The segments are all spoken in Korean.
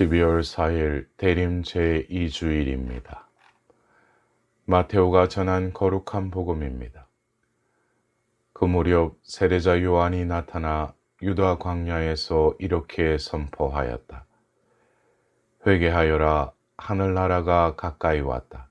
12월 4일 대림 제2주일입니다. 마테오가 전한 거룩한 복음입니다. 그 무렵 세례자 요한이 나타나 유다 광야에서 이렇게 선포하였다. 회개하여라 하늘나라가 가까이 왔다.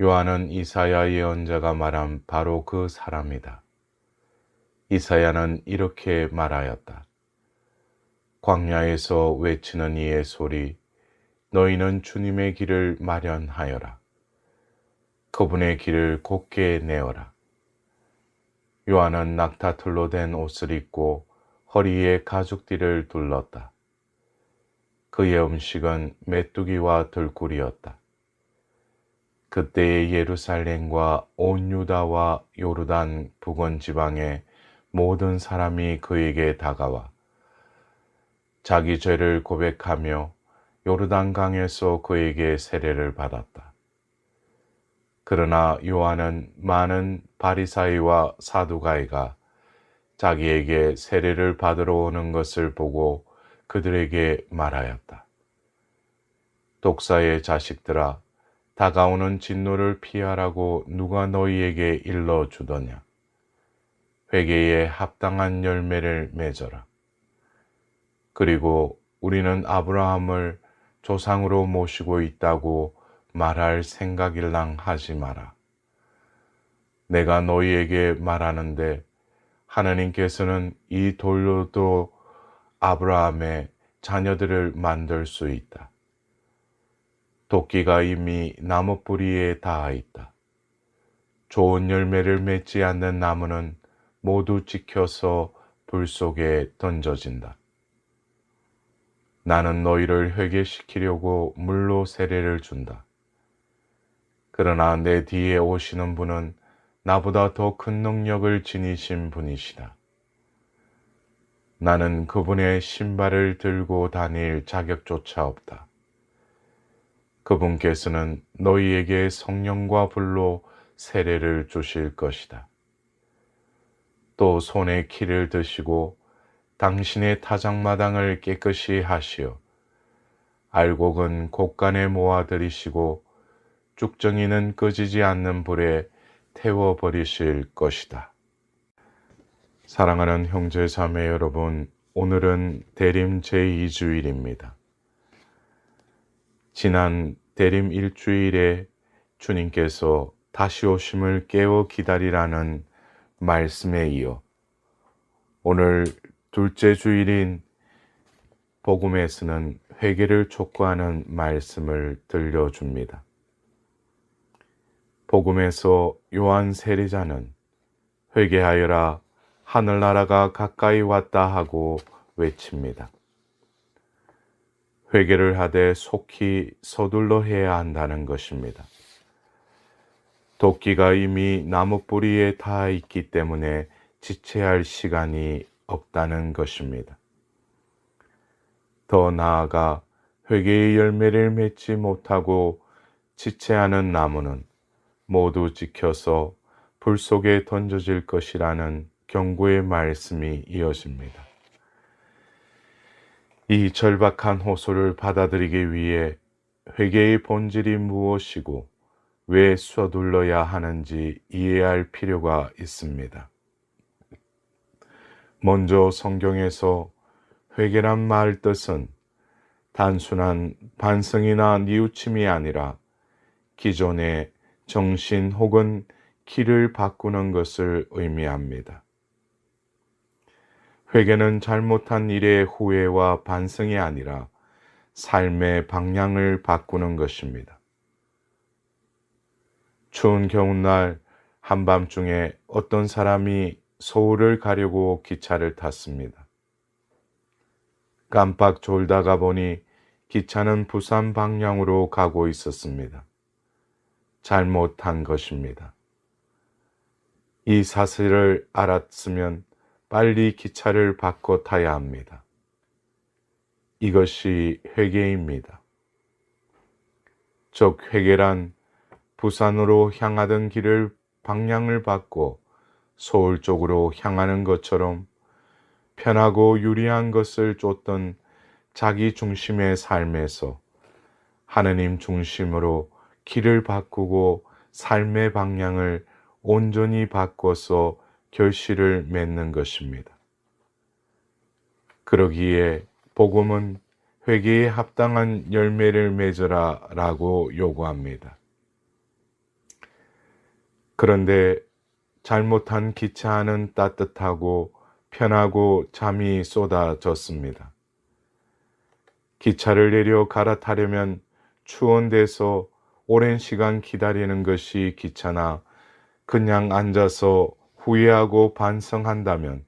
요한은 이사야 예언자가 말한 바로 그 사람이다. 이사야는 이렇게 말하였다. 광야에서 외치는 이의 소리, 너희는 주님의 길을 마련하여라. 그분의 길을 곧게 내어라. 요한은 낙타틀로 된 옷을 입고 허리에 가죽띠를 둘렀다. 그의 음식은 메뚜기와 들꿀이었다. 그때의 예루살렘과 온 유다와 요르단 북원 지방의 모든 사람이 그에게 다가와 자기 죄를 고백하며 요르단 강에서 그에게 세례를 받았다. 그러나 요한은 많은 바리사이와 사두가이가 자기에게 세례를 받으러 오는 것을 보고 그들에게 말하였다. 독사의 자식들아, 다가오는 진노를 피하라고 누가 너희에게 일러 주더냐? 회개에 합당한 열매를 맺어라. 그리고 우리는 아브라함을 조상으로 모시고 있다고 말할 생각일랑 하지 마라. 내가 너희에게 말하는데 하나님께서는 이 돌로도 아브라함의 자녀들을 만들 수 있다. 도끼가 이미 나무 뿌리에 닿아 있다. 좋은 열매를 맺지 않는 나무는 모두 지켜서 불 속에 던져진다. 나는 너희를 회개시키려고 물로 세례를 준다. 그러나 내 뒤에 오시는 분은 나보다 더 큰 능력을 지니신 분이시다. 나는 그분의 신발을 들고 다닐 자격조차 없다. 그분께서는 너희에게 성령과 불로 세례를 주실 것이다. 또 손에 키를 드시고 당신의 타작마당을 깨끗이 하시어 알곡은 곳간에 모아들이시고 쭉정이는 꺼지지 않는 불에 태워버리실 것이다. 사랑하는 형제 자매 여러분, 오늘은 대림 제2주일입니다. 지난 대림 일주일에 주님께서 다시 오심을 깨워 기다리라는 말씀에 이어 오늘 둘째 주일인 복음에서는 회개를 촉구하는 말씀을 들려줍니다. 복음에서 요한 세례자는 회개하여라 하늘나라가 가까이 왔다 하고 외칩니다. 회개를 하되 속히 서둘러 해야 한다는 것입니다. 도끼가 이미 나무 뿌리에 닿아 있기 때문에 지체할 시간이 없다는 것입니다. 더 나아가 회개의 열매를 맺지 못하고 지체하는 나무는 모두 지켜서 불 속에 던져질 것이라는 경고의 말씀이 이어집니다. 이 절박한 호소를 받아들이기 위해 회개의 본질이 무엇이고 왜 서둘러야 하는지 이해할 필요가 있습니다. 먼저 성경에서 회개란 말 뜻은 단순한 반성이나 뉘우침이 아니라 기존의 정신 혹은 길을 바꾸는 것을 의미합니다. 회개는 잘못한 일의 후회와 반성이 아니라 삶의 방향을 바꾸는 것입니다. 추운 겨울날 한밤중에 어떤 사람이 서울을 가려고 기차를 탔습니다. 깜빡 졸다가 보니 기차는 부산 방향으로 가고 있었습니다. 잘못한 것입니다. 이 사실을 알았으면 빨리 기차를 바꿔 타야 합니다. 이것이 회개입니다. 즉, 회개란 부산으로 향하던 길을 방향을 바꿔 서울 쪽으로 향하는 것처럼 편하고 유리한 것을 쫓던 자기 중심의 삶에서 하느님 중심으로 길을 바꾸고 삶의 방향을 온전히 바꿔서 결실을 맺는 것입니다. 그러기에 복음은 회개에 합당한 열매를 맺으라 라고 요구합니다. 그런데 잘못한 기차 안은 따뜻하고 편하고 잠이 쏟아졌습니다. 기차를 내려 갈아타려면 추운 데서 오랜 시간 기다리는 것이 기차나 그냥 앉아서 후회하고 반성한다면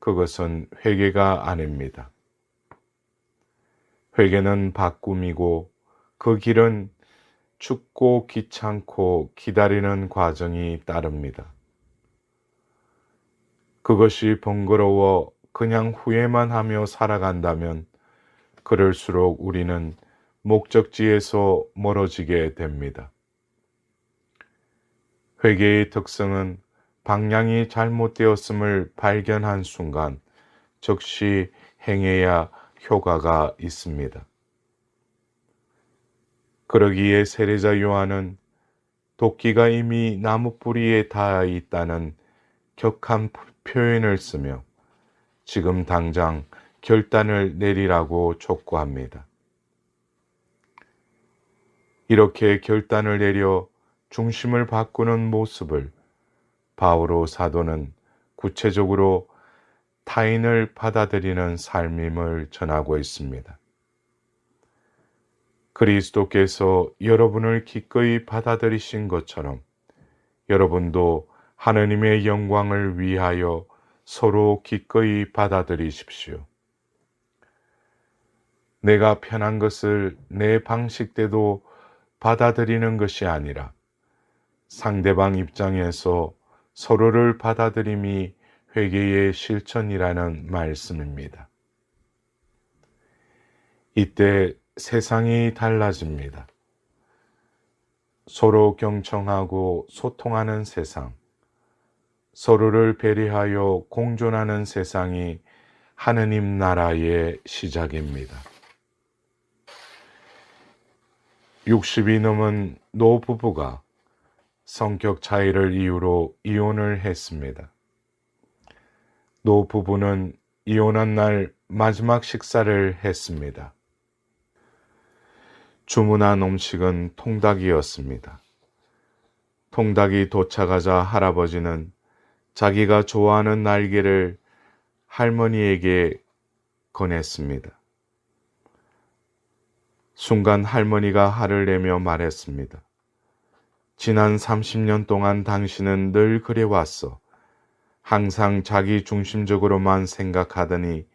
그것은 회개가 아닙니다. 회개는 바꿈이고 그 길은 춥고 귀찮고 기다리는 과정이 따릅니다. 그것이 번거로워 그냥 후회만 하며 살아간다면 그럴수록 우리는 목적지에서 멀어지게 됩니다. 회개의 특성은 방향이 잘못되었음을 발견한 순간 즉시 행해야 효과가 있습니다. 그러기에 세례자 요한은 도끼가 이미 나무 뿌리에 닿아 있다는 격한 표현을 쓰며 지금 당장 결단을 내리라고 촉구합니다. 이렇게 결단을 내려 중심을 바꾸는 모습을 바오로 사도는 구체적으로 타인을 받아들이는 삶임을 전하고 있습니다. 그리스도께서 여러분을 기꺼이 받아들이신 것처럼 여러분도 하느님의 영광을 위하여 서로 기꺼이 받아들이십시오. 내가 편한 것을 내 방식대로 받아들이는 것이 아니라 상대방 입장에서 서로를 받아들임이 회개의 실천이라는 말씀입니다. 이때 세상이 달라집니다. 서로 경청하고 소통하는 세상, 서로를 배려하여 공존하는 세상이 하느님 나라의 시작입니다. 60이 넘은 노부부가 성격 차이를 이유로 이혼을 했습니다. 노부부는 이혼한 날 마지막 식사를 했습니다. 주문한 음식은 통닭이었습니다. 통닭이 도착하자 할아버지는 자기가 좋아하는 날개를 할머니에게 건했습니다. 순간 할머니가 화를 내며 말했습니다. 지난 30년 동안 당신은 늘 그래왔어. 항상 자기 중심적으로만 생각하더니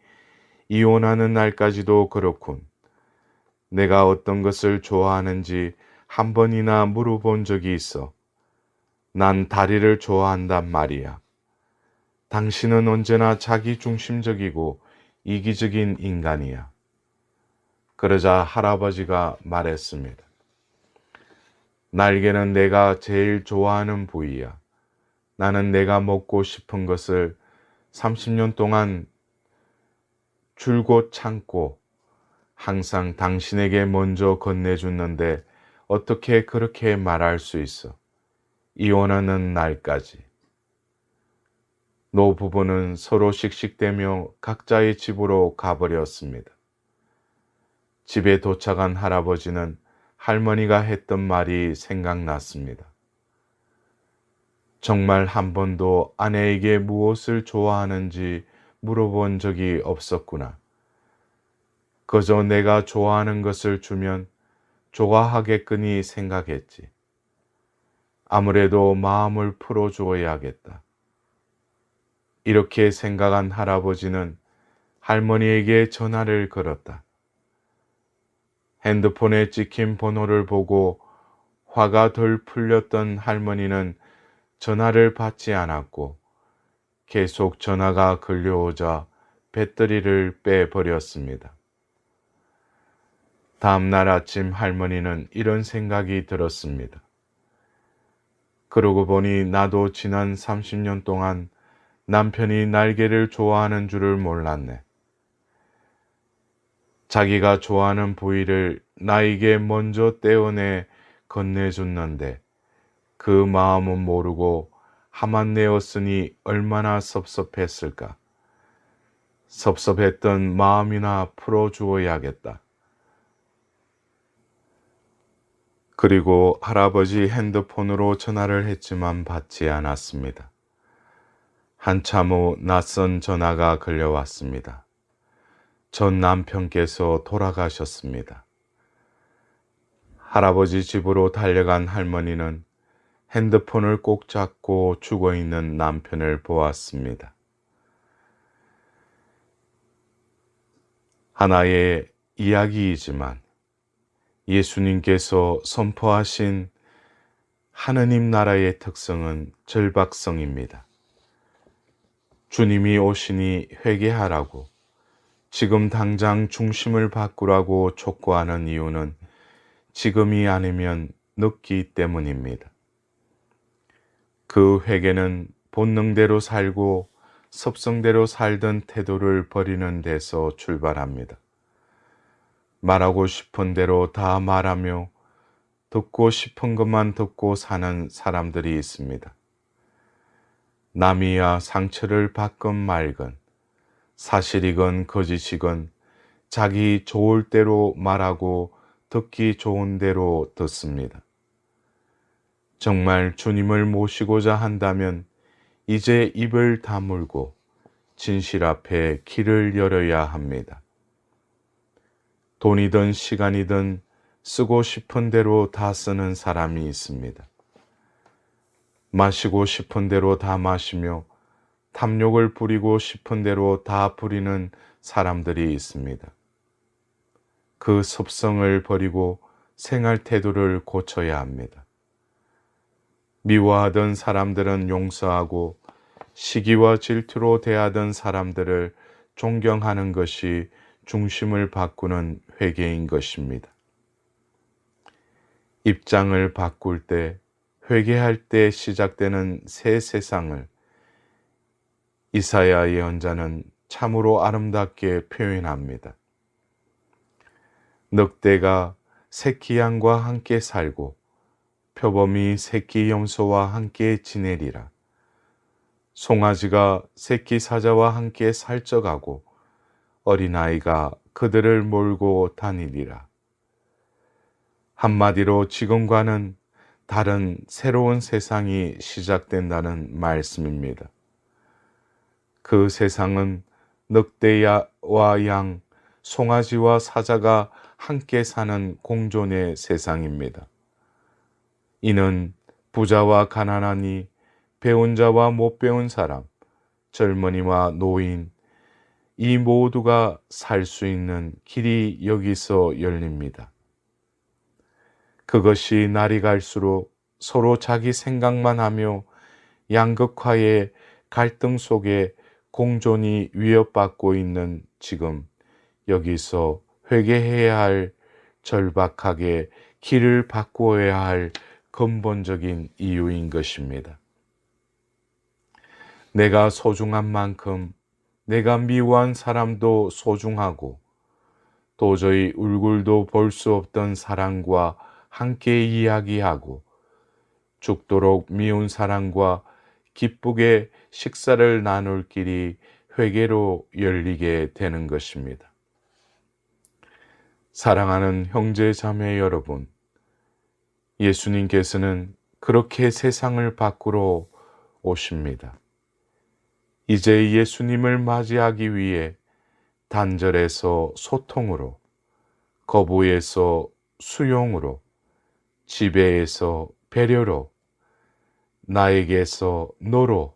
이혼하는 날까지도 그렇군. 내가 어떤 것을 좋아하는지 한 번이나 물어본 적이 있어. 난 다리를 좋아한단 말이야. 당신은 언제나 자기 중심적이고 이기적인 인간이야. 그러자 할아버지가 말했습니다. 날개는 내가 제일 좋아하는 부위야. 나는 내가 먹고 싶은 것을 30년 동안 줄곧 참고 항상 당신에게 먼저 건네줬는데 어떻게 그렇게 말할 수 있어? 이혼하는 날까지. 노부부는 서로 씩씩대며 각자의 집으로 가버렸습니다. 집에 도착한 할아버지는 할머니가 했던 말이 생각났습니다. 정말 한 번도 아내에게 무엇을 좋아하는지 물어본 적이 없었구나. 그저 내가 좋아하는 것을 주면 좋아하겠거니 생각했지. 아무래도 마음을 풀어주어야겠다. 이렇게 생각한 할아버지는 할머니에게 전화를 걸었다. 핸드폰에 찍힌 번호를 보고 화가 덜 풀렸던 할머니는 전화를 받지 않았고 계속 전화가 걸려오자 배터리를 빼버렸습니다. 다음날 아침 할머니는 이런 생각이 들었습니다. 그러고 보니 나도 지난 30년 동안 남편이 날개를 좋아하는 줄을 몰랐네. 자기가 좋아하는 부위를 나에게 먼저 떼어내 건네줬는데 그 마음은 모르고 하만 내었으니 얼마나 섭섭했을까. 섭섭했던 마음이나 풀어주어야겠다. 그리고 할아버지 핸드폰으로 전화를 했지만 받지 않았습니다. 한참 후 낯선 전화가 걸려왔습니다. 전 남편께서 돌아가셨습니다. 할아버지 집으로 달려간 할머니는 핸드폰을 꼭 잡고 죽어 있는 남편을 보았습니다. 하나의 이야기이지만 예수님께서 선포하신 하느님 나라의 특성은 절박성입니다. 주님이 오시니 회개하라고 지금 당장 중심을 바꾸라고 촉구하는 이유는 지금이 아니면 늦기 때문입니다. 그 회개는 본능대로 살고 섭성대로 살던 태도를 버리는 데서 출발합니다. 말하고 싶은 대로 다 말하며 듣고 싶은 것만 듣고 사는 사람들이 있습니다. 남이야 상처를 받건 말건, 사실이건 거짓이건 자기 좋을 대로 말하고 듣기 좋은 대로 듣습니다. 정말 주님을 모시고자 한다면 이제 입을 다물고 진실 앞에 길을 열어야 합니다. 돈이든 시간이든 쓰고 싶은 대로 다 쓰는 사람이 있습니다. 마시고 싶은 대로 다 마시며 탐욕을 부리고 싶은 대로 다 부리는 사람들이 있습니다. 그 섭성을 버리고 생활 태도를 고쳐야 합니다. 미워하던 사람들은 용서하고 시기와 질투로 대하던 사람들을 존경하는 것이 중심을 바꾸는 회개인 것입니다. 입장을 바꿀 때, 회개할 때 시작되는 새 세상을 이사야 예언자는 참으로 아름답게 표현합니다. 늑대가 새끼 양과 함께 살고 표범이 새끼 염소와 함께 지내리라. 송아지가 새끼 사자와 함께 살쪄가고 어린아이가 그들을 몰고 다니리라. 한마디로 지금과는 다른 새로운 세상이 시작된다는 말씀입니다. 그 세상은 늑대와 양, 송아지와 사자가 함께 사는 공존의 세상입니다. 이는 부자와 가난하니 배운 자와 못 배운 사람, 젊은이와 노인, 이 모두가 살 수 있는 길이 여기서 열립니다. 그것이 날이 갈수록 서로 자기 생각만 하며 양극화의 갈등 속에 공존이 위협받고 있는 지금 여기서 회개해야 할 절박하게 길을 바꾸어야 할 근본적인 이유인 것입니다. 내가 소중한 만큼 내가 미워한 사람도 소중하고 도저히 얼굴도 볼 수 없던 사랑과 함께 이야기하고 죽도록 미운 사랑과 기쁘게 식사를 나눌 길이 회개로 열리게 되는 것입니다. 사랑하는 형제 자매 여러분, 예수님께서는 그렇게 세상을 바꾸러 오십니다. 이제 예수님을 맞이하기 위해 단절에서 소통으로, 거부에서 수용으로, 지배에서 배려로, 나에게서 너로,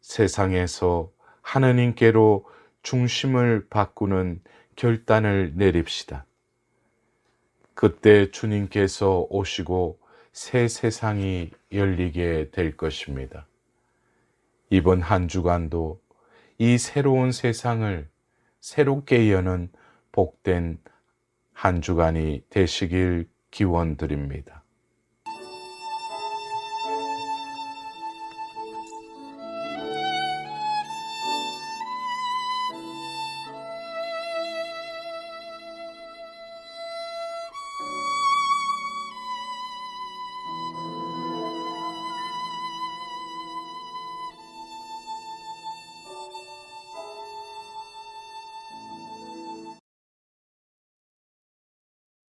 세상에서 하느님께로 중심을 바꾸는 결단을 내립시다. 그때 주님께서 오시고 새 세상이 열리게 될 것입니다. 이번 한 주간도 이 새로운 세상을 새롭게 여는 복된 한 주간이 되시길 기원 드립니다.